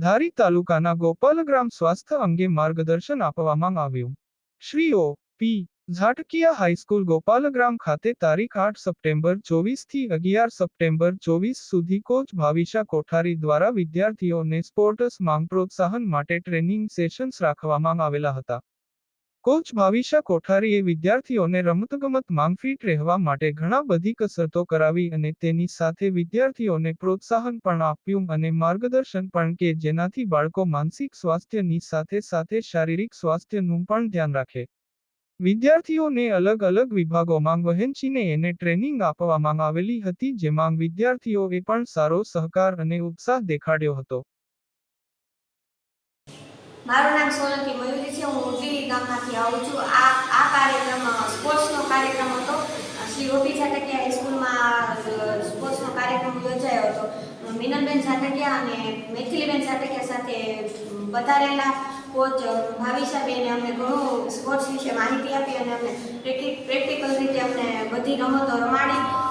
ધારી તાલુકાના ગોપાલગ્રામ સ્વાસ્થ્ય અંગે માર્ગદર્શન આપવામાં આવ્યું. Shri O P, Jhatakiya high school Gopalgram ખાતે તારીખ આઠ સપ્ટેમ્બર ચોવીસથી અગિયાર સપ્ટેમ્બર ચોવીસ સુધી કોચ ભાવિશા કોઠારી દ્વારા વિદ્યાર્થીઓને સ્પોર્ટ્સ માંગ પ્રોત્સાહન માટે ટ્રેનિંગ સેશન્સ રાખવામાં આવેલા હતા. કોચ ભાવિશા કોઠારીએ વિદ્યાર્થીઓને રમતગમત માંગફીટ રહેવા માટે ઘણા બધી કસરતો કરાવી અને તેની સાથે વિદ્યાર્થીઓને પ્રોત્સાહન પણ આપ્યું અને માર્ગદર્શન પણ કે જેનાથી બાળકો માનસિક સ્વાસ્થ્યની સાથે સાથે શારીરિક સ્વાસ્થ્યનું પણ ધ્યાન રાખે. વિદ્યાર્થીઓને અલગ અલગ વિભાગોમાં વહેંચીને એને ટ્રેનિંગ આપવામાં આવેલી હતી જેમાં વિદ્યાર્થીઓએ પણ સારો સહકાર અને ઉત્સાહ દેખાડ્યો હતો. મારું નામ સોલંકી મયુરી છે. હું ઉદગીરી ગામમાંથી આવું છું. આ આ કાર્યક્રમ સ્પોર્ટ્સનો કાર્યક્રમ હતો. શ્રી ઓપી ઝાટકિયા હાઈસ્કૂલમાં સ્પોર્ટ્સનો કાર્યક્રમ યોજાયો હતો. મિનલબેન ઝાટકિયા અને મૈથિલીબેન ઝાટકિયા સાથે પધારેલા કોચ ભાવિશાબેને અમને ઘણું સ્પોર્ટ્સ વિશે માહિતી આપી અને અમને પ્રેક્ટિકલ રીતે અમને બધી રમતો રમાડી.